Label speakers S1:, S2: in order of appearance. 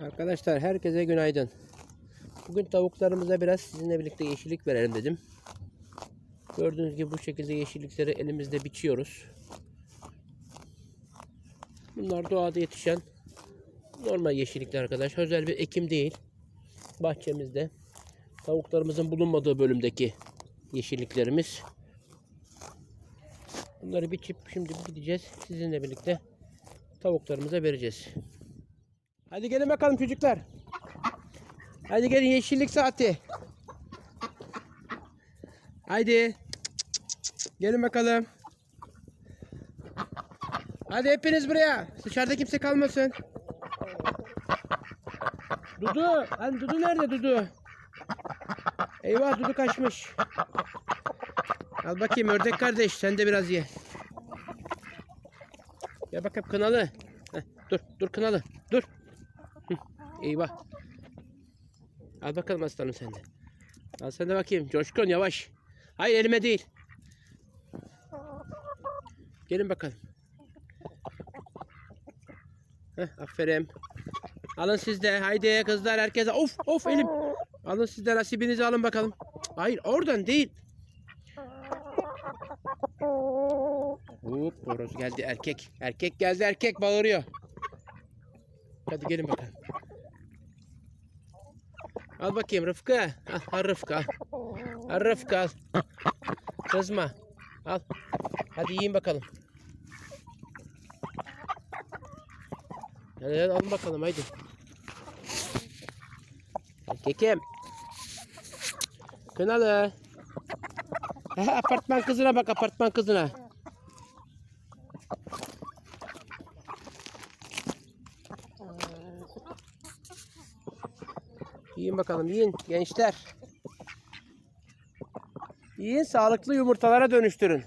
S1: Arkadaşlar herkese günaydın. Bugün tavuklarımıza biraz sizinle birlikte yeşillik verelim dedim. Gördüğünüz gibi bu şekilde yeşillikleri elimizde biçiyoruz. Bunlar doğada yetişen normal yeşillikler arkadaş. Özel bir ekim değil. Bahçemizde tavuklarımızın bulunmadığı bölümdeki yeşilliklerimiz. Bunları biçip şimdi gideceğiz. Sizinle birlikte tavuklarımıza vereceğiz. Hadi gelin bakalım çocuklar. Hadi gelin yeşillik saati. Haydi. Gelin bakalım. Hadi hepiniz buraya. Dışarıda kimse kalmasın. Dudu. Lan Dudu nerede Dudu? Eyvah Dudu kaçmış. Al bakayım ördek kardeş sen de biraz ye. Gel bakalım kınalı. Heh, dur dur kınalı dur. Hı, eyvah. Al bakalım aslanım sen de. Al sen de bakayım. Coşkun yavaş. Hayır elime değil. Gelin bakalım. Heh, aferin. Alın siz de. Haydi kızlar herkese. Of of elim. Alın siz de nasibinizi alın bakalım. Hayır oradan değil. Hop horoz geldi erkek. Erkek geldi erkek bağırıyor. Hadi gelin bakalım. Al bakayım Rıfkı. Al, al Rıfkı al. Al Rıfkı al. Kızma. Al. Hadi yiyin bakalım. Hadi, hadi alın bakalım haydi. Erkekim. Kınalı. Aha, apartman kızına bak apartman kızına. Yiyin bakalım yiyin gençler. Yiyin sağlıklı yumurtalara dönüştürün.